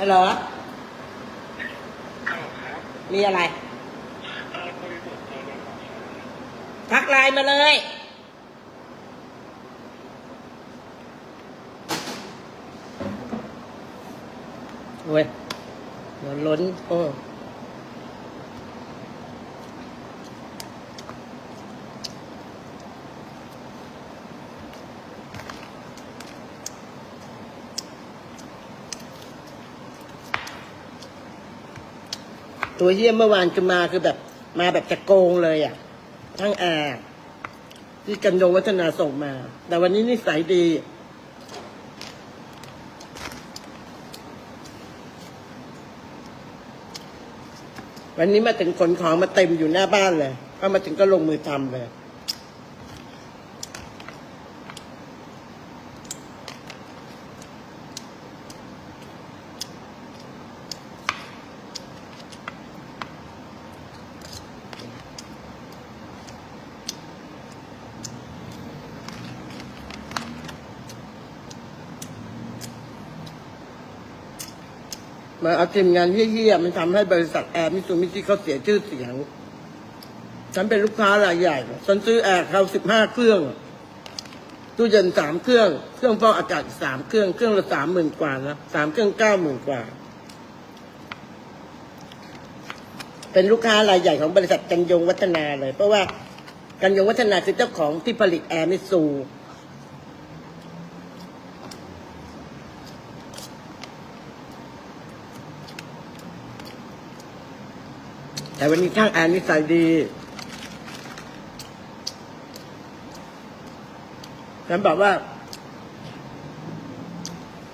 ฮัลโหลมีอะไร ทักไลน์มาเลยเว้ยหัวล้นโอ้ ตัวเยี่ยมเมื่อวานคือมาคือแบบมาแบบจะโกงเลยอะ ทั้งแอร์ที่กันยงวัฒนาส่งมา แต่วันนี้นิสัยดี วันนี้มาถึงขนของมาเต็มอยู่หน้าบ้านเลยพอมาถึงก็ลงมือทำเลย เอาทีมงานเฮี้ยๆมันทำให้บริษัทแอร์มิซูมิชิเขาเสียชื่อเสียง ฉันเป็นลูกค้ารายใหญ่ ฉันซื้อแอร์เขาสิบห้าเครื่องตู้เย็นสามเครื่อง เครื่องฟอกอากาศสามเครื่อง เครื่องละสามหมื่นกว่านะสามเครื่องเก้าหมื่นกว่า เป็นลูกค้ารายใหญ่ของบริษัทกันยงวัฒนาเลย เพราะว่ากันยงวัฒนาคือเจ้าของที่ผลิตแอร์มิซู แต่วันนี้ช่างแอร์นิสัยดีฉันบอกว่า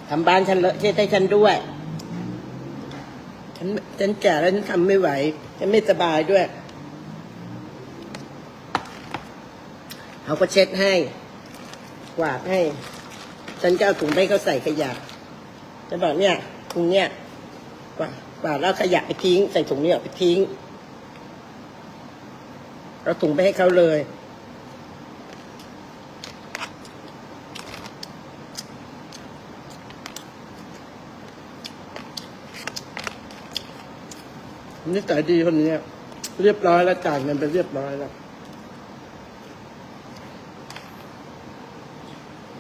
ทำบ้านฉันเลอะเทะให้ฉันด้วย ฉันฉันแก่แล้วฉันทำไม่ไหว ฉันไม่สบายด้วย เขาก็เช็ดให้ กวาดให้ ฉันก็เอาถุงไปเขาใส่ขยะฉันบอกเนี่ยถุงเนี่ยกวาดกวาดแล้วขยะไปทิ้ง ใส่ถุงเนี่ยไปทิ้ง เราถุงไปให้เขาเลย นิสัยดีคนนี้เรียบร้อยแล้วจ่ายเงินไปเรียบร้อยแล้ว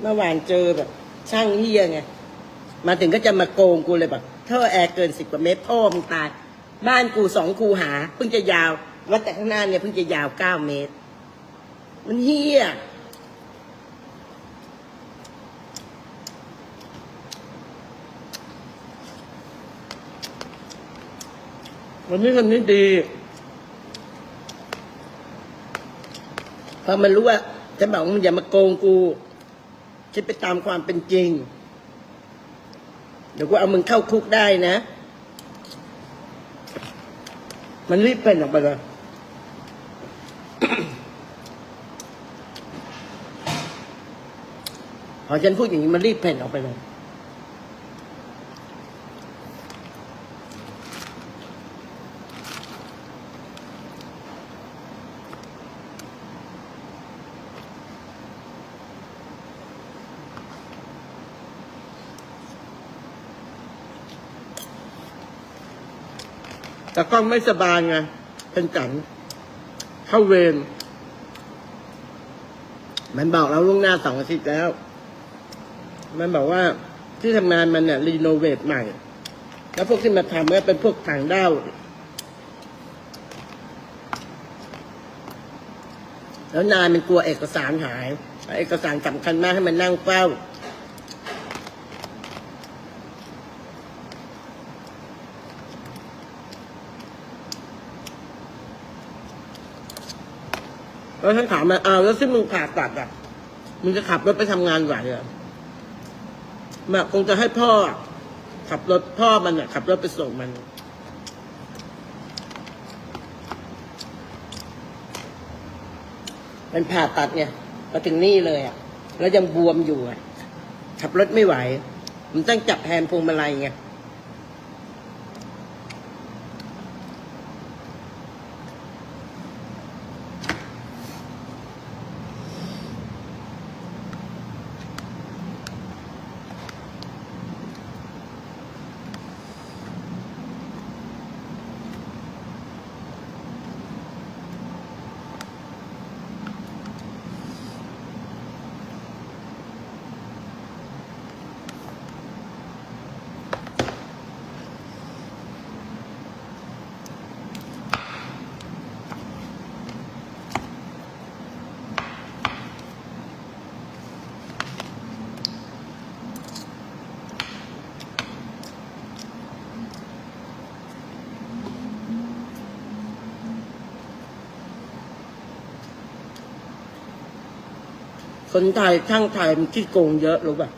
เมื่อวานเจอแบบ ช่างเฮียไง มาถึงก็จะมาโกงกูเลยแบบท่อแอร์เกินสิบกว่าเมตรพ่อมึงตาย บ้านกูสองคูหาเพิ่งจะยาว วัดแต่ข้างหน้าเนี่ยเพิ่งจะยาวเก้าเมตร มันเฮียวันนี้คนนี้ดีพอมันรู้ว่าจะบอกมึงอย่ามาโกงกูคิดไปตามความเป็นจริง เดี๋ยวกูเอามึงเข้าคุกได้นะ มันรีบเป็นออกไปเลย อฉันพูดอย่างนี้มันรีบเพ่นออกไปเลย แต่กล้องไม่สบายไงเป็นจัน เข้าเวรมันบอกเราล่วงหน้าสองอาทิตย์แล้ว มันบอกว่าที่ทำงานมันเนี่ยรีโนเวทใหม่ แล้วพวกที่มาทำก็เป็นพวกต่างด้าวแล้วนายมันกลัวเอกสารหาย เอกสารสำคัญมากให้มันนั่งเฝ้า แล้วฉันถามมันอ้าแล้วที่มึงผ่าตัดอะ มึงจะขับรถไปทำงานไหวเหรอ มาคงจะให้พ่อ ขับรถพ่อมันอะขับรถไปส่งมัน มันผ่าตัดเนี่ยมาถึงนี่เลยอะแล้วยังบวมอยู่อะขับรถไม่ไหว มันต้องจับแฮนด์พวงมาลัยไง คนไทยช่างไทยมันขี้โกงเยอะรู้ป่ะ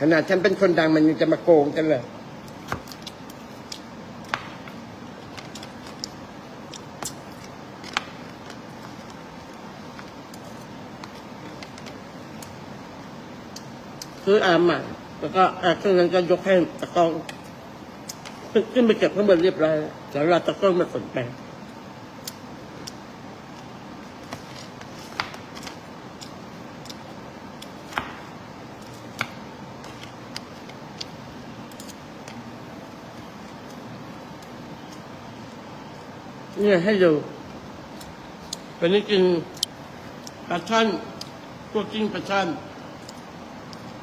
ขนาดฉันเป็นคนดังมันยังจะมาโกงกันเลยซื้ออามใหม่แล้วก็อาเครื่องนั้นก็ยกให้ตะกล้อง ขึ้นขึ้นไปเก็บข้างบนเรียบร้อยแล้วเดี๋ยวเราตะกล้องมาขนไปเนี่ยให้ดูวันนี้กินปลาช่อนพวกกิ้งปลาช่อน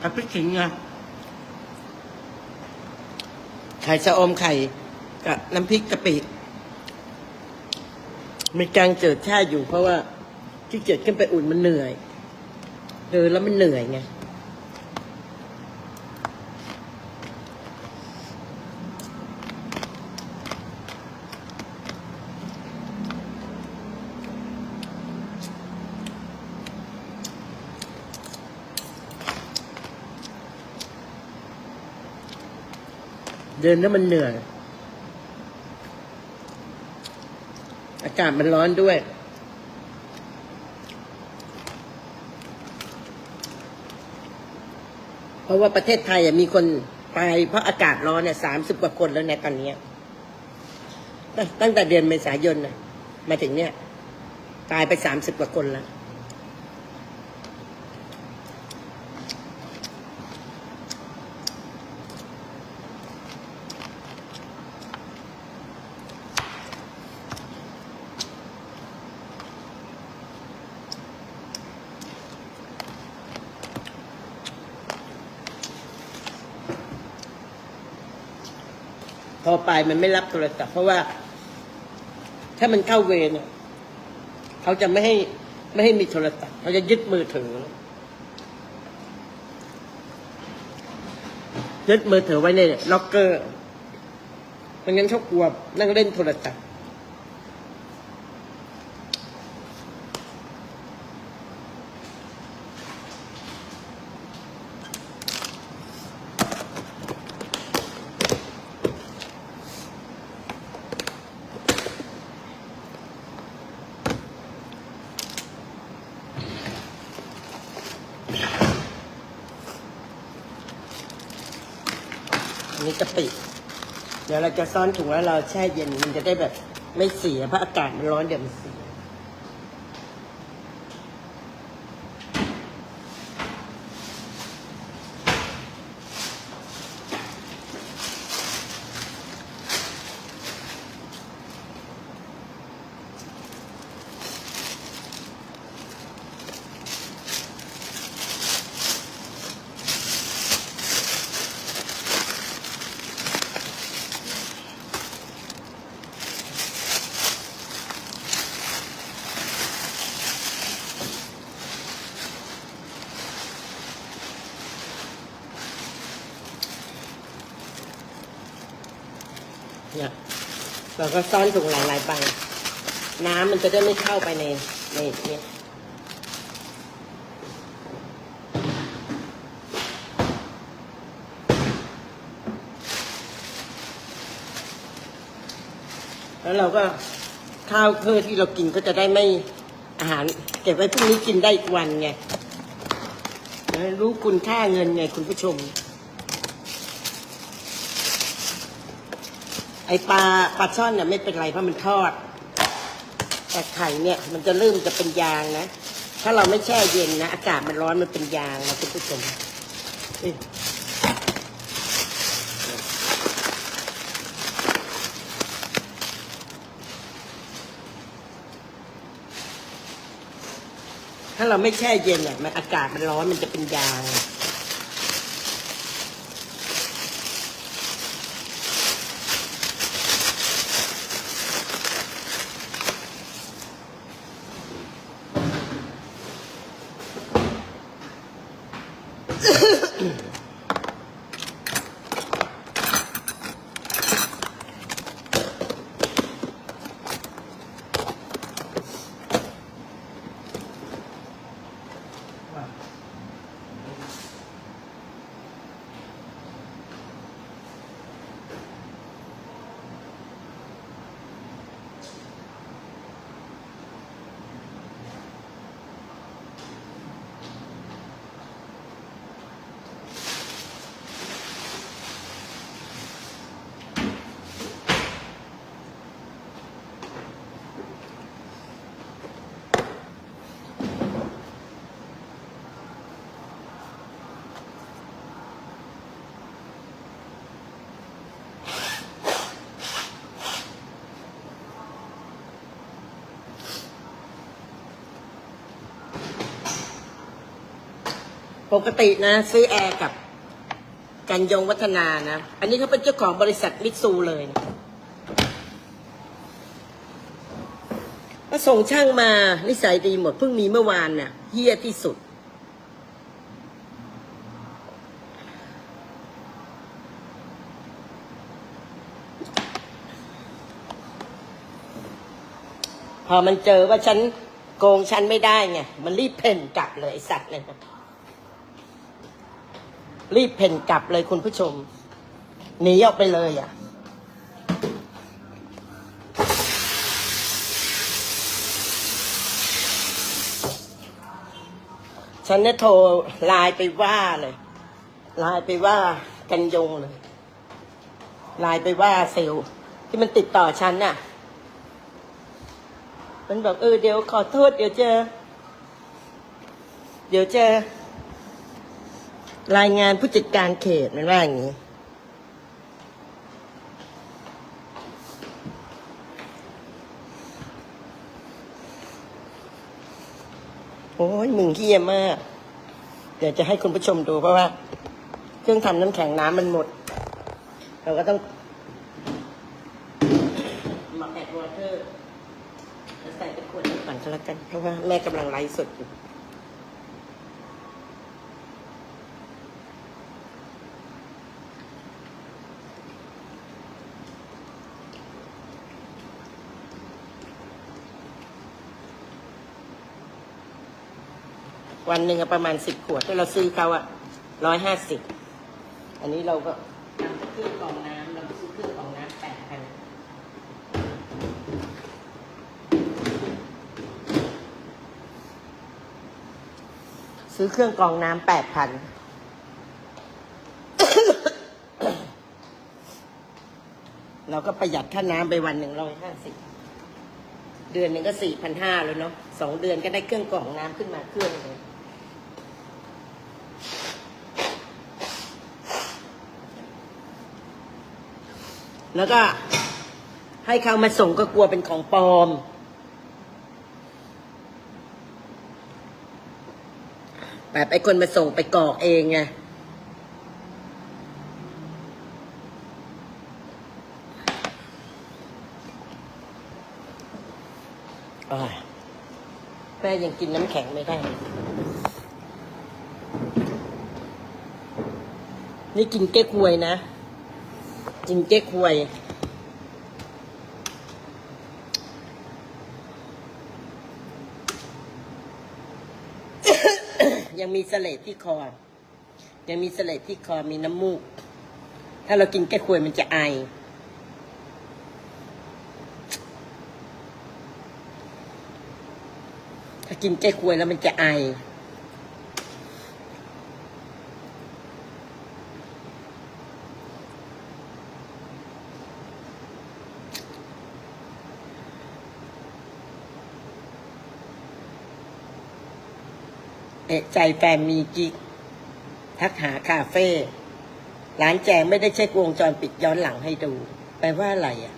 กับพริกขิงไง ไข่ชะอมไข่กับน้ำพริกกะปิมีกลางเจิดแช่อยู่เพราะว่าที่เกียจขึ้นไปอุ่นมันเหนื่อยเดินแล้วมันเหนื่อยไง ดินแล้วมันเหนื่อย อากาศมันร้อนด้วย เพราะว่าประเทศไทยมีคนตายเพราะอากาศร้อนเนี่ยสามสิบกว่าคนแล้วในยตอนนี้ตั้งตั้งแต่เดือนเมษายนนะมาถึงเนี่ย ตายไปสามสิบกว่าคนแล้วายมันไม่รับโทรศัพท์เพราะว่า ถ้ามันเข้าเวรเนี่ยเขาจะไม่ให้ไม่ให้มีโทรศัพท์เขาจะยึดมือถือยึดมือถือไว้ในล็อกเกอร์ไม่งั้นเขากลัวนั่งเล่นโทรศัพท์อันนี้กะปิ เดี๋ยวเรา จะซ่อนถุงแล้วเราแช่เย็นมันจะได้แบบไม่เสียเพราะอากาศมันร้อนเดี๋ยวมันเสีย เราก็ซ่อนถุงหลายๆใบน้ำมันจะได้ไม่เข้าไปในในนี่ยแล้วเราก็ข้าวเพื่อที่เรากินก็จะได้ไม่อาหาร เก็บไว้พรุ่งนี้กินได้อีกวันไงรู้คุณค่าเงินไงคุณผู้ชม ไอปลาปลาช่อนเนี่ยไม่เป็นไรเพราะมันทอด แต่ไข่เนี่ยมันจะเริ่มจะเป็นยางนะ ถ้าเราไม่แช่เย็นนะ อากาศมันร้อนมันเป็นยางนะคุณผู้ชมนี่ถ้าเราไม่แช่เย็นเนี่ยมันอากาศมันร้อนมันจะเป็นยาง ปกตินะ ซื้อแอร์กับกันยงวัฒนานะ อันนี้เขาเป็นเจ้าของบริษัทมิตซูเลยนะก็ส่งช่างมานิสัยดีหมดเพิ่งมีเมื่อวานน่ะเฮี้ยที่สุด พอมันเจอว่าฉันโกงฉันไม่ได้ไง มันรีบเพ่นกลับเลยไอ้สัตว์เลยนะ รีบเพ่นกลับเลยคุณผู้ชม หนีออกไปเลยอะ ฉันเนี่ยโทรไลน์ไปว่าเลยไลน์ไปว่ากันยงเลยไลน์ไปว่าเซลที่มันติดต่อฉันน่ะ มันบอกเออเดี๋ยวขอโทษ เดี๋ยวเจอ เดี๋ยวเจอ รายงานผู้จัดการเขตมันว่าอย่างนี้ โอ้ยมึงเฮี้ยมาก เดี๋ยวจะให้คุณผู้ชมดูเพราะว่า เครื่องทำน้ำแข็งน้ำมันหมด เราก็ต้องหมักแอดวอเตอร์จะใส่เป็นขวดนี้ก่อนก็แล้วกัน เพราะว่าแม่กำลังไลฟ์สดอยู่ วันหนึ่งประมาณสิบขวดถ้าเราซื้อเขาอะร้อยห้าสิบอันนี้เราก็นำไปเครื่องกรองน้ำเราซื้อเครื่องกรองน้ำแปดพันซื้อเครื่องกรองน้ำแปดพันเราก็ประหยัดค่าน้ำไปวันหนึ่งร้อยห้าสิบเดือนหนึ่งก็สี่พันห้าแล้วเนาะสองเดือนก็ได้เครื่องกรองน้ำขึ้นมาเครื่องเลย แล้วก็ให้เขามาส่งก็กลัวเป็นของปลอม แบบไอ้คนมาส่งไปกรอกเองไงอ่าแม่ยังกินน้ำแข็งไม่ได้ นี่กินเก๊กฮวยนะ กินเก๊กฮวย ยังมีเสลดที่คอ ยังมีเสลดที่คอมีน้ำมูก ถ้าเรากินแก้ควยมันจะไอถ้ากินแก้ควยแล้วมันจะไอ เอะใจแฟนมีกิ๊กทักหาคาเฟ่ร้านแจงไม่ได้เช็ควงจรปิดย้อนหลังให้ดู แปลว่าอะไรอะ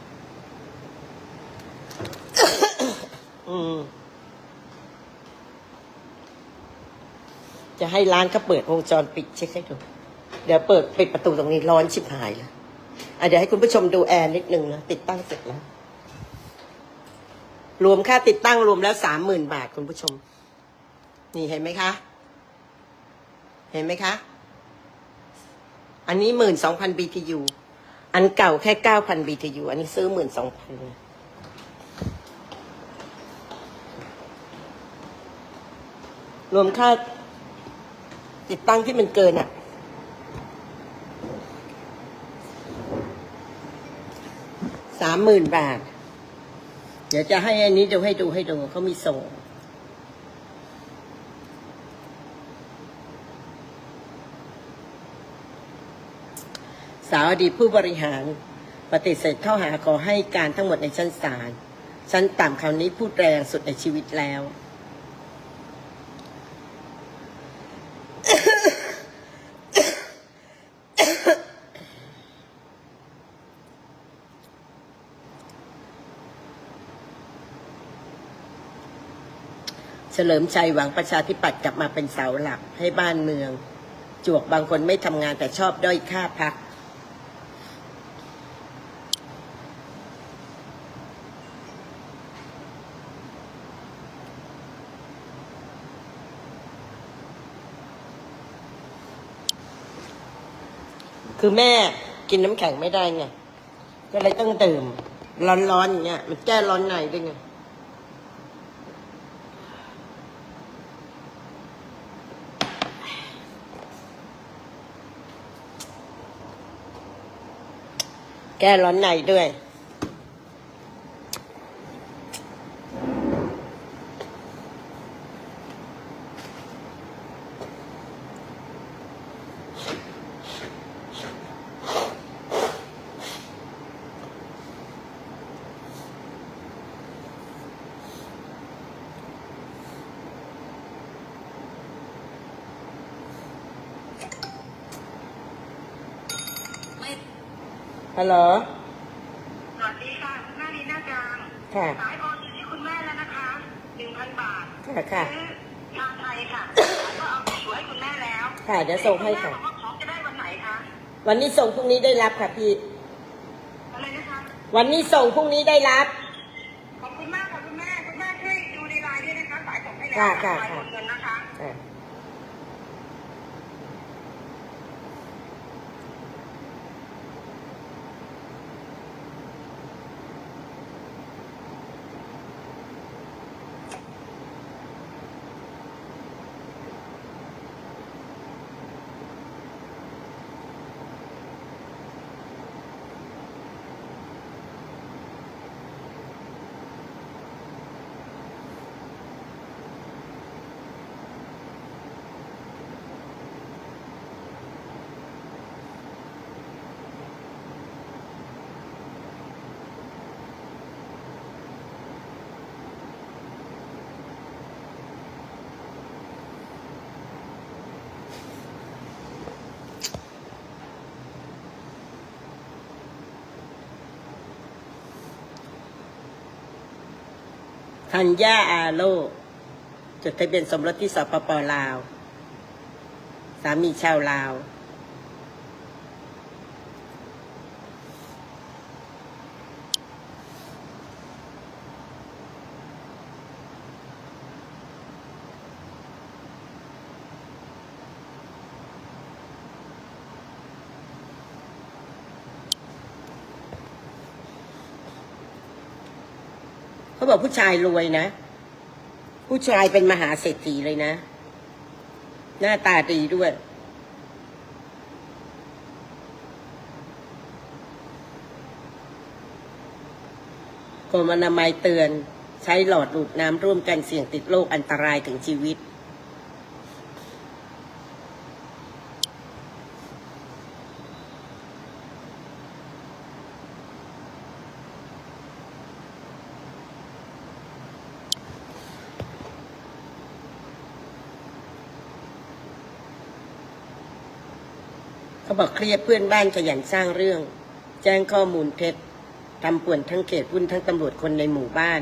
อืมจะให้ร้านก็เปิดวงจรปิดเช็คให้ดู เดี๋ยวเปิดปิดประตูตรงนี้ร้อนชิบหายเลยอะเดี๋ยวให้คุณผู้ชมดูแอร์นิดนึงนะ ติดตั้งเสร็จแล้ว รวมค่าติดตั้งรวมแล้วสามหมื่นบาทคุณผู้ชม นี่เห็นไหมคะ เห็นไหมคะ อันนี้หมื่นสองพัน BTU อันเก่าแค่เก้าพัน BTU อันนี้ซื้อหมื่นสองพันรวมค่าติดตั้งที่มันเกินอะ สามหมื่นบาท เดี๋ยวจะให้อันนี้ดี๋ยวให้ดูให้ดูเขามีส่ง สาวอดีตผู้บริหารปฏิเสธเข้าหาขอให้การทั้งหมดในชั้นศาลชั้นต่ำคราวนี้พูดแรงสุดในชีวิตแล้ว เฉลิมชัยหวังประชาธิปัตย์กลับมาเป็นเสาหลักให้บ้านเมือง จวกบางคนไม่ทำงานแต่ชอบด้อยค่าพัก คือแม่กินน้ำแข็งไม่ได้ไงก็เลยต้องดื่มร้อนๆอย่างเงี้ยมันแก้ร้อนในด้วยไงแก้ร้อนในด้วย ฮัลโหล สวัสดีค่ะคุณแม่ลีน่ากลางค่ะ สายโอนอยู่ที่คุณแม่แล้วนะคะหนึ่งพันบาทค่ะค่ะ ซื้อชาไทยค่ะแล้วก็เอาอยู่ให้คุณแม่แล้วค่ะเดี๋ยวส่งให้ค่ะ ณแม่บอกว่าของจะได้วันไหนคะ วันนี้ส่งพรุ่งนี้ได้รับค่ะพี่ อะไรนะคะ วันนี้ส่งพรุ่งนี้ได้รับ ขอบคุณมากค่ะคุณแม่ คุณแม่ช่วยดูในไลน์ด้วยนะคะ สายส่งให้แล้วค่ะค่ะ สายโอนเงินนะคะ อะ อัญญาอาโลจดทะเบียนสมรสที่สปปลาว สามีชาวลาว บอกผู้ชายรวยนะ ผู้ชายเป็นมหาเศรษฐีเลยนะ หน้าตาดีด้วย กรมอนามัยเตือน ใช้หลอดดูดน้ำร่วมกันเสี่ยงติดโรคอันตรายถึงชีวิต บอกเครียดเพื่อนบ้านขยันสร้างเรื่อง แจ้งข้อมูลเท็จทำป่วนทั้งเขตวุ่นทั้งตำรวจคนในหมู่บ้าน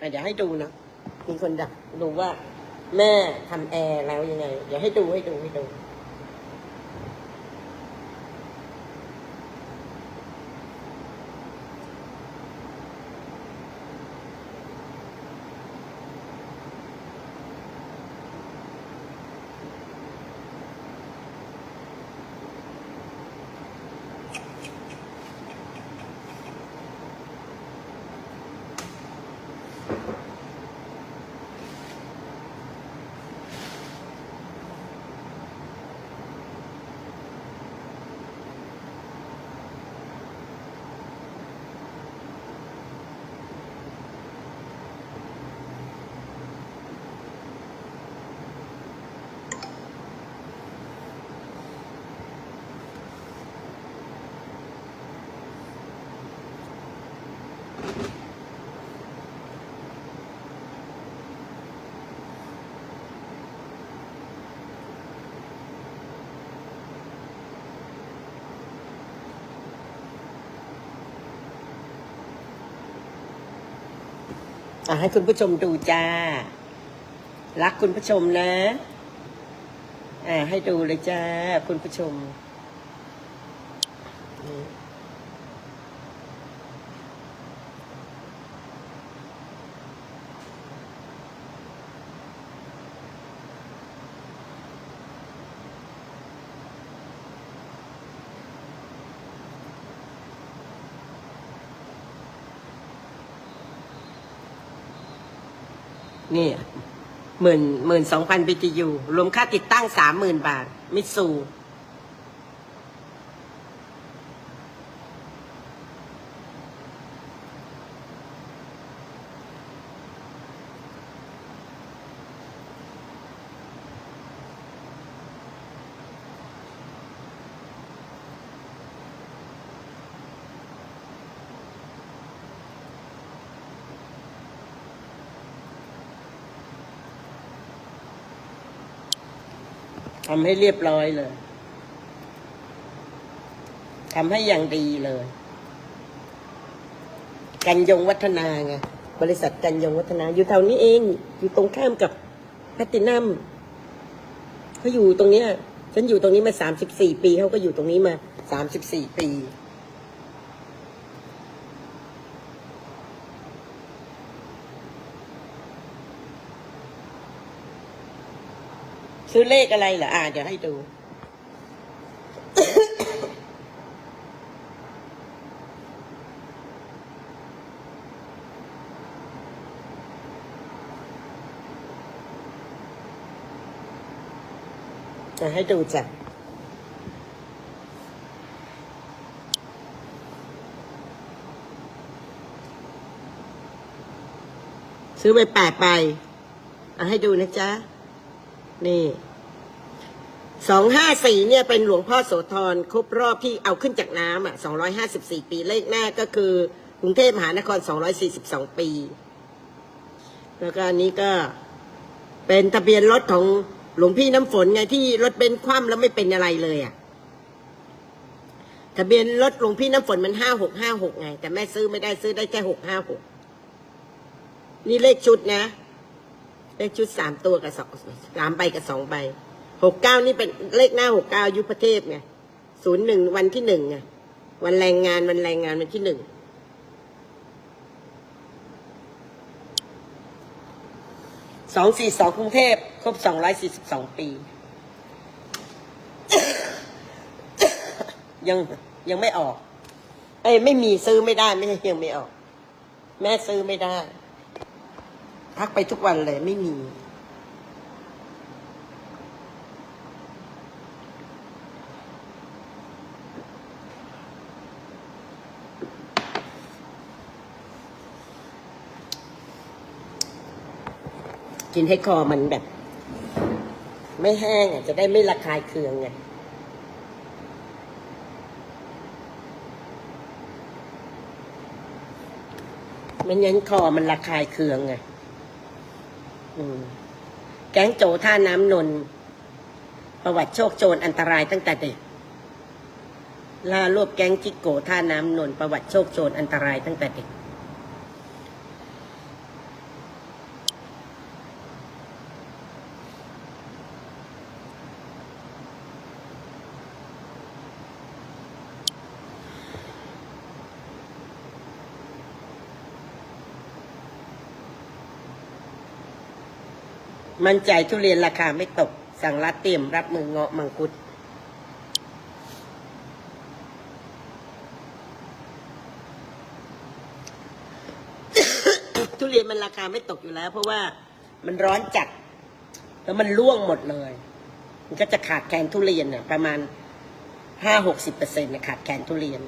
อะเดี๋ยวให้ดูนะ มีคนดักดูว่า แม่ทำแอร์แล้วยังไง เดี๋ยวให้ดูให้ดูให้ดู อะให้คุณผู้ชมดูจ้า รักคุณผู้ชมนะ อ่าให้ดูเลยจ้า คุณผู้ชม นี่หมื่นหมื่นสองพัน BTU รวมค่าติดตั้งสามหมื่นบาท มิสูำให้เรียบร้อยเลยทำให้อย่างดีเลย กันยงวัฒนาไงบริษัทกันยงวัฒนา อยู่แถวนี้เอง อยู่ตรงข้ามกับแพตตินัมเขาอยู่ตรงเนี้ยฉันอยู่ตรงนี้มาสามสิบสี่ปีเขาก็อยู่ตรงนี้มาสามสิบสี่ปี ซื้อเลขอะไรเหรออ่าเดี๋ยวให้ดู จะให้ดูจ้ะซื้อไปแปดใบเอาให้ดูนะจ๊ะ นี่สองห้าสี่เนี่ยเป็นหลวงพ่อโสธรครบรอบที่เอาขึ้นจากน้ำอะสองร้อยห้าสิบสี่ปีเลขหน้าก็คือกรุงเทพมหานครสองร้อยสี่สิบสองปี แล้วก็อันนี้ก็เป็นทะเบียนรถของหลวงพี่น้ำฝนไงที่รถเป็นซ์คว่ำแล้วไม่เป็นอะไรเลยอะทะเบียนรถหลวงพี่น้ำฝนมันห้าหกห้าหกไง แต่แม่ซื้อไม่ได้ซื้อได้แค่หกห้าหกนี่เลขชุดนะ เลขชุดสามตัวกับสองสามใบกับสองใบหกเก้านี่เป็นเลขหน้าหกเก้ายุพเทพไงศูนย์หนึ่งวันที่หนึ่งไงวันแรงงานวันแรงงานวันที่หนึ่งสองสี่สองกรุงเทพครบสองร้อยสี่สิบสองปี ยังยังไม่ออก เอ้ยไม่มีซื้อไม่ได้ไม่ใช่ยังไม่ออก แม่ซื้อไม่ได้ ทักไปทุกวันเลยไม่มี กินให้คอมันแบบ ไม่แห้งอะจะได้ไม่ระคายเคืองไงไม่งั้นคอมันระคายเคืองไง แก๊งโจท่าน้ำนนท์ประวัติโชคโจรอันตรายตั้งแต่เด็กล่ารวบแก๊งจิกโกท่าน้ำนนท์ประวัติโชคโจรอันตรายตั้งแต่เด็ก มั่นใจทุเรียนราคาไม่ตก สั่งรัดเตรียมรับมือเงาะมังคุดทุเรียนมันราคาไม่ตกอยู่แล้ว เพราะว่ามันร้อนจัด แล้วมันร่วงหมดเลย มันก็จะขาดแคลนทุเรียนเนี่ยประมาณห้าหกสิบเปอร์เซ็นต์ขาดแคลนทุเรียน